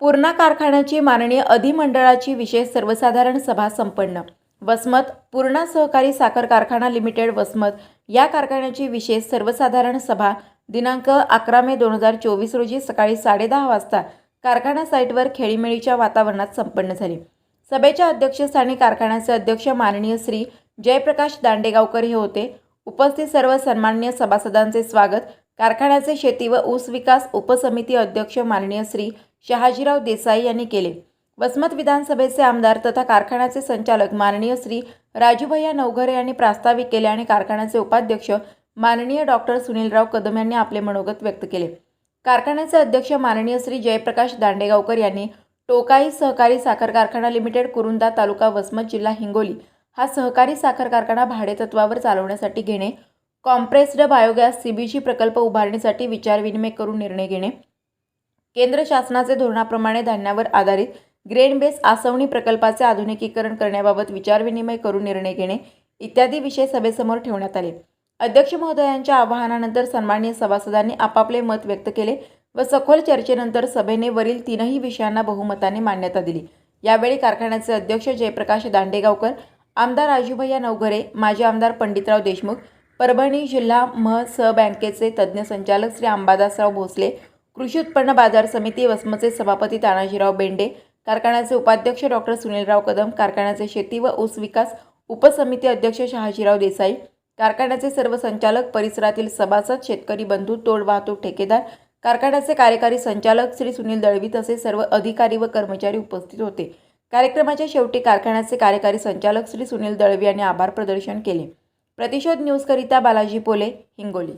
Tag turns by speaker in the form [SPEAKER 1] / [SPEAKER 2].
[SPEAKER 1] पूर्णा कारखान्याची माननीय अधिमंडळाची विशेष सर्वसाधारण सभा संपन्न. वसमत पूर्णा सहकारी साखर कारखाना लिमिटेड वसमत या कारखान्याची विशेष सर्वसाधारण सभा दिनांक अकरा मे दोन हजार चोवीस रोजी सकाळी साडेदहा वाजता कारखाना साईटवर खेळीमेळीच्या वातावरणात संपन्न झाली. सभेच्या अध्यक्षस्थानी कारखान्याचे अध्यक्ष माननीय श्री जयप्रकाश दांडेगावकर हे होते. उपस्थित सर्व सन्माननीय सभासदांचे स्वागत. कारखान्याचे शेती व ऊस विकास उपसमिती अध्यक्ष माननीय श्री शहाजीराव देसाई यांनी केले. वसमत विधानसभेचे आमदार तथा कारखान्याचे संचालक माननीय श्री राजूभैया नवघरे यांनी प्रास्ताविक केले आणि कारखान्याचे उपाध्यक्ष माननीय डॉक्टर सुनीलराव कदम यांनी आपले मनोगत व्यक्त केले. कारखान्याचे अध्यक्ष माननीय श्री जयप्रकाश दांडेगावकर यांनी टोकाई सहकारी साखर कारखाना लिमिटेड कुरुंदा तालुका वसमत जिल्हा हिंगोली हा सहकारी साखर कारखाना भाडेतत्वावर चालवण्यासाठी घेणे कॉम्प्रेस्ड बायोगॅस सीबीजी प्रकल्प उभारणीसाठी विचारविनिमय करून निर्णय घेणे. केंद्र शासनाचे धोरणाप्रमाणे धान्यावर आधारित ग्रेन बेस आसवणी प्रकल्पाचे आधुनिकीकरण करण्याबाबत विचारविनिमय करून निर्णय घेणे इत्यादी विषय सभेसमोर ठेवण्यात आले. अध्यक्ष महोदयांच्या आवाहनानंतर सन्माननीय सभासदांनी आपापले मत व्यक्त केले व सखोल चर्चेनंतर सभेने वरील तीनही विषयांना बहुमताने मान्यता दिली. यावेळी कारखान्याचे अध्यक्ष जयप्रकाश दांडेगावकर आमदार राजूभैया नवघरे माजी आमदार पंडितराव देशमुख परभणी जिल्हा महस बँकेचे तज्ज्ञ संचालक श्री अंबादासराव भोसले कृषी उत्पन्न बाजार समिती वसमचे सभापती तानाजीराव बेंडे कारखान्याचे उपाध्यक्ष डॉक्टर सुनीलराव कदम कारखान्याचे शेती व ऊस विकास उपसमिती अध्यक्ष शहाजीराव देसाई कारखान्याचे सर्व संचालक परिसरातील सभासद शेतकरी बंधू तोड वाहतूक ठेकेदार कारखान्याचे कार्यकारी संचालक श्री सुनील दळवी तसे सर्व अधिकारी व कर्मचारी उपस्थित होते. कार्यक्रमाच्या शेवटी कारखान्याचे कार्यकारी संचालक श्री सुनील दळवी यांनी आभार प्रदर्शन केले. प्रतिशोध न्यूजकरिता बालाजी पोले हिंगोली.